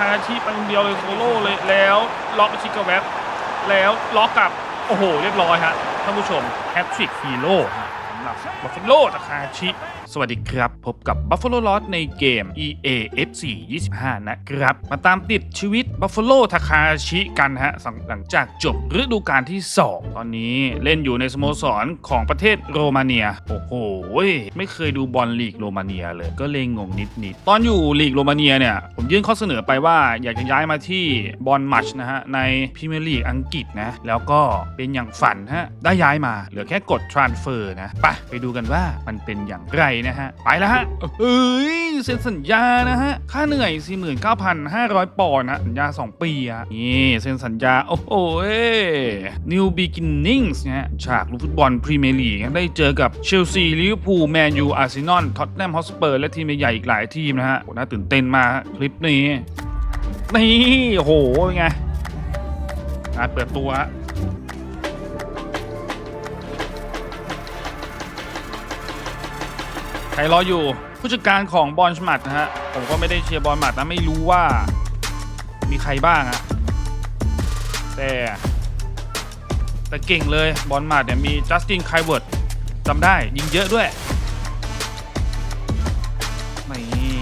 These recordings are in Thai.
ทาชิไปคนเดียวเลยโซโล่เลยแล้วล็อกไปชิกกับแว็บแล้วล็อกกับโอ้โห เรียบร้อยฮะท่านผู้ชมแฮตทริกฮีโร่สำหรับบอฟฟิโลจาคาชิ สวัสดีครับ พบกับ Buffalo l o s ในเกม EA FC 25 นะครับ มาตามติดชีวิต Buffalo Takahashi กันฮะ หลังจากจบฤดูกาลที่ 2 ตอนนี้เล่นอยู่ในสโมสรของประเทศโรมาเนีย โอ้โห ไม่เคยดูบอลลีกโรมาเนียเลย ก็เลยงงนิดๆตอนอยู่ลีกโรมาเนียเนี่ย ผมยื่นข้อเสนอไปว่าอยากจะย้ายมาที่บอลมัชนะฮะ ในพรีเมียร์ลีกอังกฤษนะ แล้วก็เป็นอย่างฝันฮะ ได้ย้ายมา เหลือแค่กด transfer นะ ไปไปดูกันว่ามันเป็นอย่างไรนะฮะ ไปแล้วฮะเฮ้ยเซ็นสัญญานะฮะ ค่าเหนื่อย 49,500 ปอนด์นะสัญญา 2 ปีอะนี่เซ็นสัญญา โอ้โหเอ้ย New Beginnings นะฮะ ฉากลูกฟุตบอลพรีเมียร์ลีกได้เจอกับเชลซีลิเวอร์พูลแมนยูอาร์เซนอลท็อตแนมฮอสเปอร์ และทีมใหญ่อีกหลายทีมนะฮะโหน่าตื่นเต้นมากคลิปนี้ นี่โอ้โหเป็นไงเปิดตัว ใครรออยู่ผู้จัดการของบอลชมัดนะฮะ ผมก็ไม่ได้เชียร์บอลหมัดนะ ไม่รู้ว่ามีใครบ้างอะแต่แต่เก่งเลยบอลหมัดเนี่ยมีจัสตินไคเวิร์ดจำได้ยิงเยอะด้วยนี่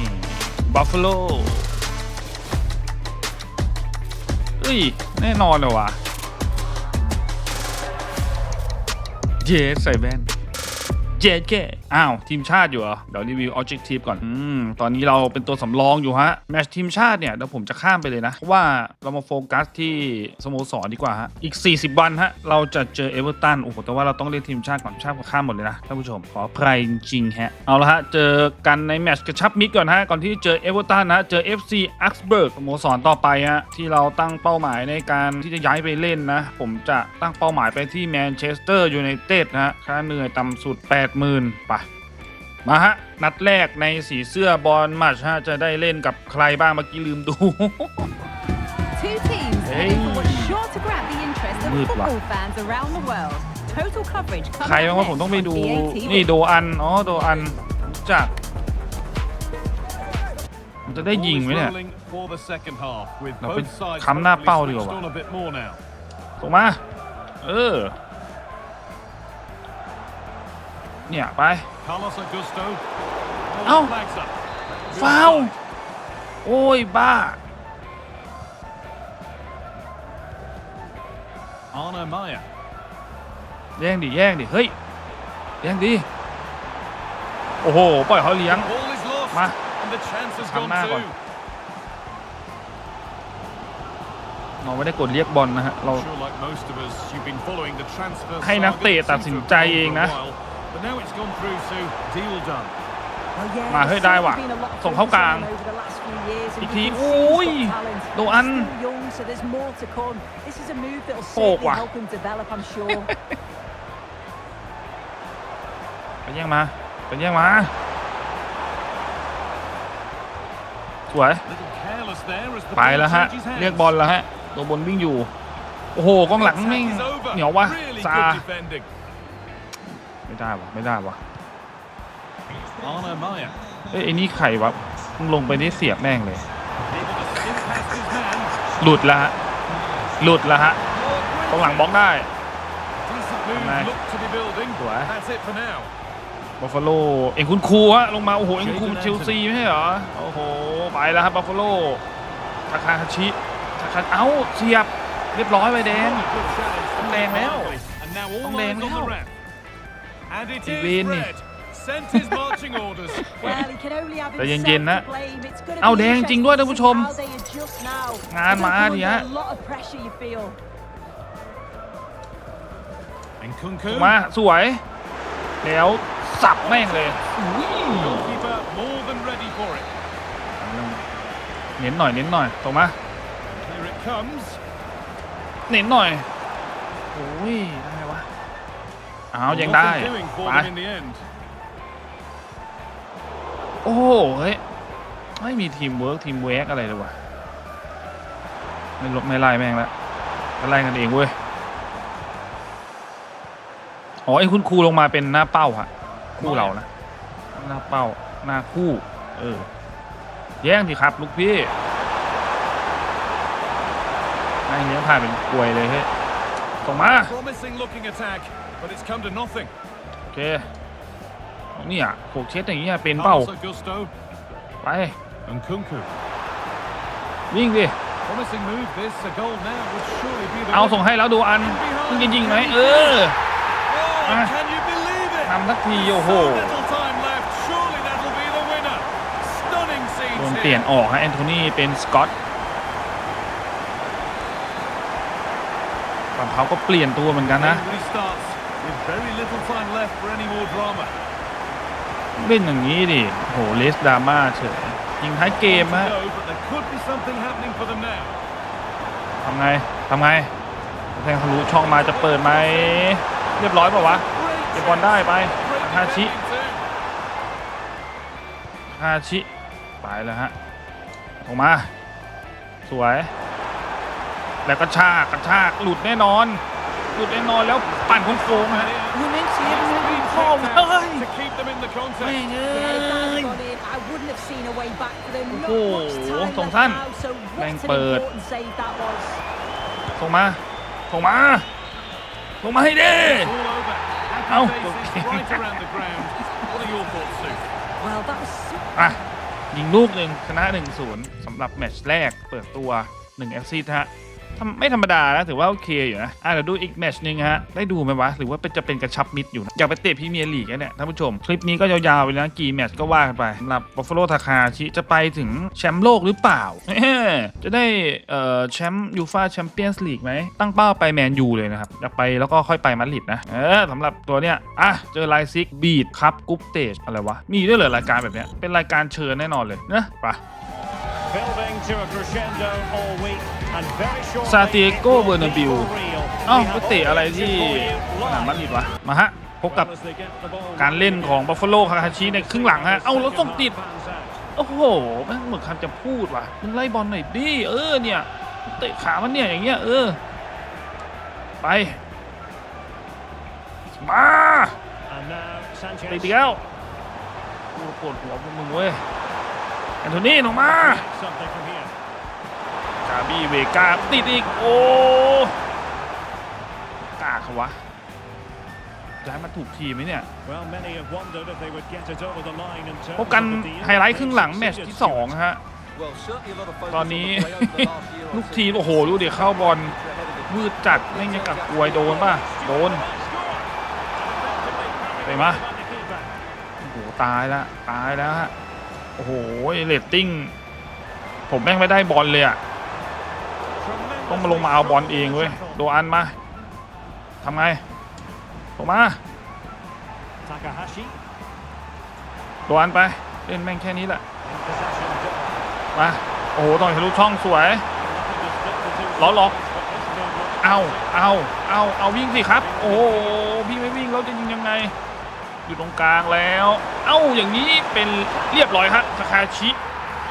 บัฟฟาโลเอ้ย แน่นอนเลยว่ะเจสใส่แว่น เจเจอ้าว ทีมชาติอยู่เหรอ เดี๋ยวรีวิว Objective ก่อน อืม ตอนนี้เราเป็นตัวสำรองอยู่ฮะ แมตช์ทีมชาติเนี่ยเดี๋ยวผมจะข้ามไปเลยนะ เพราะว่าเรามาโฟกัสที่สโมสรดีกว่าฮะ อีก 40 วันฮะ เราจะเจอเอเวอร์ตัน โอ้โห แต่ว่าเราต้องเล่นทีมชาติก่อนชาติก็ข้ามหมดเลยนะท่านผู้ชม ขออภัยจริงฮะ เอาละฮะ เจอกันในแมตช์กระชับมิตรก่อนฮะ ก่อนที่เจอเอเวอร์ตันนะ เจอ FC a x b u r g สโมสรต่อไปฮะ ที่เราตั้งเป้าหมายในการที่จะย้ายไปเล่นนะ ผมจะตั้งเป้าหมายไปที่แมนเชสเตอร์ยูไนเต็ดนะฮะ ค่าเหนื่อยต่ำสุด80,000ไปมาฮะ นัดแรกในสีเสื้อบอลมัชฮะ จะได้เล่นกับใครบ้างเมื่อกี้ลืมดู Two teams Hey. heading for what's sure to grab the interest of Good football fans around the world. Total coverage ใคร coming บ้าง up ว่าผมต้องไป next ดู on BA นี่ TV. โดอัน อ๋อ โดอันรู้จักมันจะได้ยิงไหมเนี่ย เราไปค้ำหน้าเป้าดีกว่าวะส่งมา เออ เนี่ย ไป เอ้า ฟาวล์โอ้ย บ้า Arno Maya. แย่งดิ แย่งดิ เฮ้ย แย่งดิ โอ้โห ปล่อยเขาเลี้ยง Ball is lost. Ma. And the chance has Come gone now, too. เราไม่ได้กดเรียกบอลนะฮะ เรา Sure, like most of us, you've been following the transfer ให้นัก saga เตะ that ตัด seems สิน to have ใจ gone เอง for a นะ while. But now it's gone through, so deal done. Well, yeah, มาเฮ้ย there's ได้ว่ะ certainly been a lot of ส่งเข้ากลาง focus on him over the last few years, and อีก you ที can see โอ้ย he's got talent. โดอัน He's still young, so there's more to come. This is a move that'll โปก certainly ว่ะ help him develop, I'm sure. ไปแย่งมาไปแย่งมา สวย Little careless there as the ไป ball แล้วฮะ changes hands. เรียกบอลแล้วฮะ ตัวบนวิ่งอยู่ โอ้โหกองหลัง Attack แม่ง is over. เหนียววะ Really ซา good defending. ไม่ได้วะไม่ได้วะ Arno Maya. เอ้ยไอ้นี่ไข่วะมึงลงไปนี่เสียบแม่งเลย Able to skim past his man. หลุดแล้วฮะหลุดแล้วฮะกองหลังบล็อกได้ Decent move, Nice. look to be building. Right. That's it for now. บัฟฟาโลเอ็งคุณครูฮะลงมาโอ้โหเอ็งคุณครูเชลซีไม่ใช่เหรอโอ้โหไปแล้วครับบัฟฟาโลทาคาฮาชิทาคาเอ้าเสียบเรียบร้อยไปแดง Good challenge. ต้องแดงแล้ว And now all ต้องแดง eyes on แล้ว the ref. And it ไอ้ is เวนนี่ red. Sent his marching orders. Well, he can only have ใจ himself เย็นๆนะ to blame. It's gonna เอ้า be แดงจริงด้วยท่านผู้ชม interesting to see how they adjust now. งานมา They're ดิ under ฮะ a lot of pressure, you feel. And ถู Kunku. กมาสวย แล้วสับแม่งเลย Goalkeeper more than ready for it. เน้นหน่อยเน้นหน่อยตรงมา Here it comes. เน้นหน่อยโอ้ยได้ไงวะ อ้าวยังได้ Nothing doing for ไป them in the end. โอ้โหเฮ้ย ไม่มีทีมเวิร์กทีมเวกอะไรเลยวะไม่ลบไม่ไล่แม่งละก็ไล่กันเองเว้ย อ๋อไอ้คุณครูลงมาเป็นหน้าเป้าฮะคู่เรานะ หน้าเป้าหน้าคู่ เออ แย่งสิครับ ลูกพี่ม่งเลี้ยงผ่านเป็นกลวยเลยเฮ้ยส่งมา Promising looking attack, but it's come to nothing. โอเคเนี่ยโขกเช็ดอย่างเงี้ยเป็นเป้า Carlos Augusto ไป and Kunku. วิ่งดิ Promising move this. A goal now would surely be the เอา winner. ส่งให้แล้วดูอันมึงจะยิงไหมเออ Oh, Ah. can you believe it? ทำสักทีโอ้โห So little time left. Surely that'll be the winner. Stunning โดน scenes เปลี่ยน here. ออกฮะแอนโทนีเป็นสกอต ฝั่งเขาก็เปลี่ยนตัวเหมือนกันนะ And restarts with very little time left for any more drama. เล่นอย่างนี้ดิโหเลสดราม่าเฉยยิงท้ายเกม On to ฮะ go, but there could be something happening for them now. ทำไงทำไงแทงทะลุช่องมาจะเปิดไหมเรียบร้อยเปล่าวะ Great เก็บบอลได้ไป Great ฮาชิ defending too. ฮาชิไปแล้วฮะออกมา สวย แล้วก็ชากกระชากหลุดแน่นอน หลุดแน่นอนแล้วปั่นโค้งๆฮะอุ้ยแม่งเสีย It's แม่ง been พ่อ kicked เฮ้ย out to keep them in the แม่ง contest. เอ้ Yeah, if ย that's gone in, I wouldn't have seen a way back for them. Not Oh, much time Song left San. now, so what Mang an Bird. important save that was. ส่งมาส่งมาส่งมาให้ดิ It's all over. Oh, Happy faces okay. right around the ground. What are your thoughts, Sue? Well, that was so อะยิงลูกหนึ่งชนะ 1-0สำหรับแมตช์แรกเปิดตัว1 f c ฮะ ทำไม่ธรรมดานะถือว่าโอเคอยู่นะอะเดี๋ยวดูอีกแมตช์หนึ่งฮะได้ดูไหมวะหรือว่าเป็นจะเป็นกระชับมิดอยู่นะอยากไปเตะพรีเมียร์ลีกอะเนี่ยท่านผู้ชม คลิปนี้ก็ยาวๆไปนะกี่แมตช์ก็ว่ากันไปสำหรับบัฟฟาโลทาคาชิจะไปถึงแชมป์โลกหรือเปล่าจะได้เอ่อแชมป์ยูฟาแชมเปี้ยนส์ลีกไหมตั้งเป้าไปแมนยูเลยนะครับอยากไปแล้วก็ค่อยไปมาดริดนะเออสำหรับตัวเนี้ยอะเจอไลซิกบีดครับกรุ๊ปเตจอะไรวะมีด้วยเหรอรายการแบบเนี้ยเป็นรายการเชิญแน่นอนเลยนะไป ซาเตียโกเบอร์นาบิวเอ้าไปเตะอะไรที่สนามมาดริดวะ มาฮะ พบกับการเล่นของบัฟฟาโลคาคาชิในครึ่งหลังฮะ เอ้าแล้วส่งติด โอ้โหแม่งเหมือนคำจะพูดว่ะมึงไล่บอลหน่อยดิ เออเนี่ย เตะขามันเนี่ยอย่างเงี้ย เออ ไป มาติดอีกแล้วกูปวดหัวพวกมึงเว้ย แอนโทนีลงมากาบี้เวกาติดอีก โอ้กล้าเขาวะย้ายมาถูกทีมไหมเนี่ยพบกันไฮไลท์ครึ่งหลังแมตช์ที่ 2 ฮะ ตอนนี้ลูกทีม โอ้โห ดูเดี๋ยวเข้าบอลมืดจัดไม่ยังกับกลวยโดนป่ะ โดนเตะมาโอ้โห ตายแล้ว ตายแล้วฮะ โอ้โหเรตติ้ง ผมแม่งไม่ได้บอลเลยอะต้องมาลงมาเอาบอลเองเว้ยโดอันมาทำไงลงมา Takahashi โดอันไปเล่นแม่งแค่นี้แหละมาโอ้โหต่อยทะลุช่องสวยล้อล็อกเอาเอาเอาเอาวิ่งสิครับ โอ้โหพี่ไม่วิ่งแล้วจะยิงยังไง อยู่ตรงกลางแล้ว เอ้าอย่างนี้เป็นเรียบร้อยครับทาคาชิ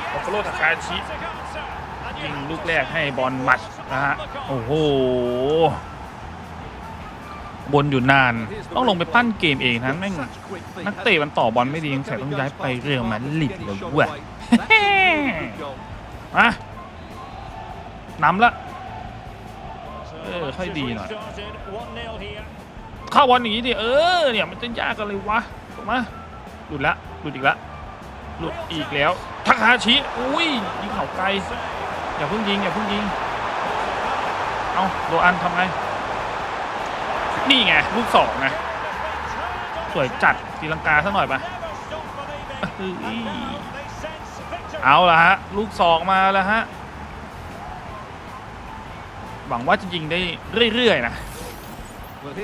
โอโฟโรทาคาชิยิงลูกแรกให้บอลมัดนะฮะโอ้โหบนอยู่นาน ต้องลงไปปั้นเกมเองนะแม่งนักเตะมันต่อบอลไม่ดีสงสัยต้องย้ายไปเรอัลมาดริดเลยเว้ยมานำละเออค่อยดีหน่อย เข้าบอลอย่างนี้ดิเออเนี่ยมันจะยากกันเลยวะถูกไหมหลุดละหลุดอีกละหลุดอีกแล้วทักฮาชิอุ้ยยิงเข่าไกลอย่าเพิ่งยิงอย่าเพิ่งยิงเอาโดอันทำไงนี่ไงลูกสองไงสวยจัดตีลังกาสักหน่อยปะเฮ้ยเอาละฮะลูกสองมาแล้วฮะหวังว่าจะยิงได้เรื่อยๆนะ ลิเวอร์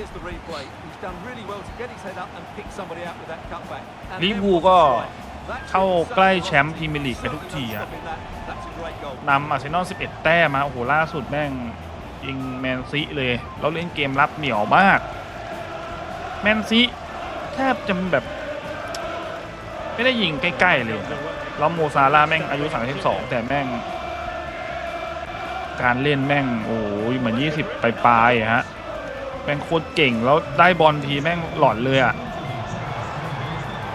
then พูล what ก็ a strike. That เข้า should be ใกล้ so แชมป์พรีเมียร์ลีกไปทุกทีอะ Stopping that. That's a great goal. นำอาร์เซนอล 11 แต้มมา โอ้โห ล่าสุดแม่งยิงแมนซีเลย แล้วเล่นเกมรับเหนียวมาก แมนซีแทบจะแบบ ไม่ได้ยิงใกล้ๆเลยแล้วโมซาร่าห์แม่งอายุ 32 แต่แม่ง การเล่นแม่ง โอ้ยเหมือน 20 ปลายๆอะฮะ แม่งโคตรเก่งแล้วได้บอลทีแม่งหลอนเลยอะ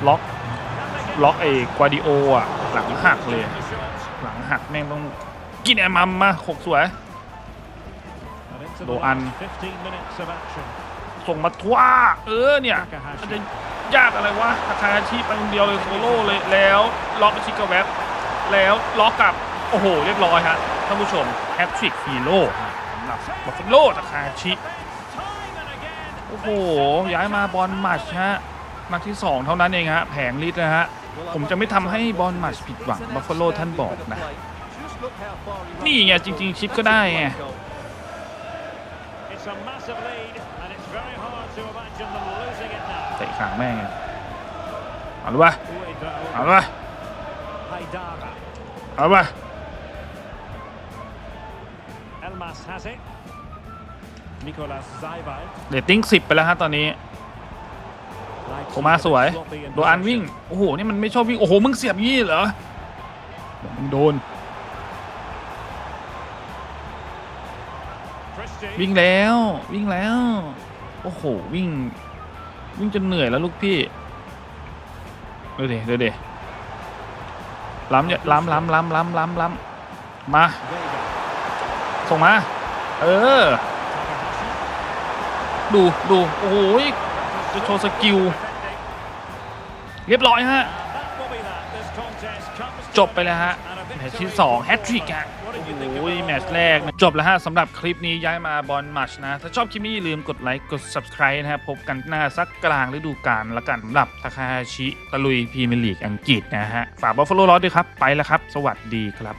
ล็อกล็อกไอ้กวาดิโออะหลังหักเลย หลังหักแม่งต้องกินแอมมัมมาขกสวยโดอันส่งมาทว่าเออเนี่ยมันจะยากอะไรวะทาคาชิไปคนเดียวเลยโซโล่เลยแล้วล็อกชิกาแวบแล้วล็อกกับ โอ้โห เรียบร้อยฮะท่านผู้ชมแฮตทริกฮีโร่ฮะสำหรับบัฟฟโลทาคาชิ โอ้โห ย้ายมาบอลมัชฮะนัดที่ 2 เท่านั้นเองฮะ แผงลิตรนะฮะ ผมจะไม่ทำให้บอลมัชผิดหวังบัฟฟาโลท่านบอกนะ นี่ไงจริง ๆ ชิปก็ได้ไงเตะขางแม่งเอาดูวะเอาดูวะเอาดูวะ Elmas has it. Nicolas Zaivald. เรตติ้ง10ไปแล้วฮะตอนนี้โคมาสวยโดนอันวิ่ง โอ้โห นี่มันไม่ชอบวิ่ง โอ้โห มึงเสียบยี่เหรอเดี๋ยวมึงโดน Christie. วิ่งแล้ววิ่งแล้ว โอ้โห วิ่ง วิ่งจนเหนื่อยแล้วลูกพี่ดูดิดูดิล้ำเนี่ยล้ำล้ำล้ำล้ำล้ำล้ำมา Vega. ส่งมา เออ ดูดูโอ้โหจะโชว์สกิล เรียบร้อยฮะ จบไปแล้วฮะ แมตช์ที่2แฮตทริกฮะโอ้ did you think of โห that แมตช์แรก จบแล้วฮะสำหรับคลิปนี้ย้ายมาบอลมัชนะ ถ้าชอบคลิปนี้อย่าลืมกดไลค์ กด subscribe นะครับพบกันหน้าสักกลางฤดูกาลละกันสำหรับทาคาชิตะลุยพรีเมียร์ลีกอังกฤษนะฮะ ฝากบัฟฟาโลลอสด้วยครับ ไปแล้วครับ สวัสดีครับ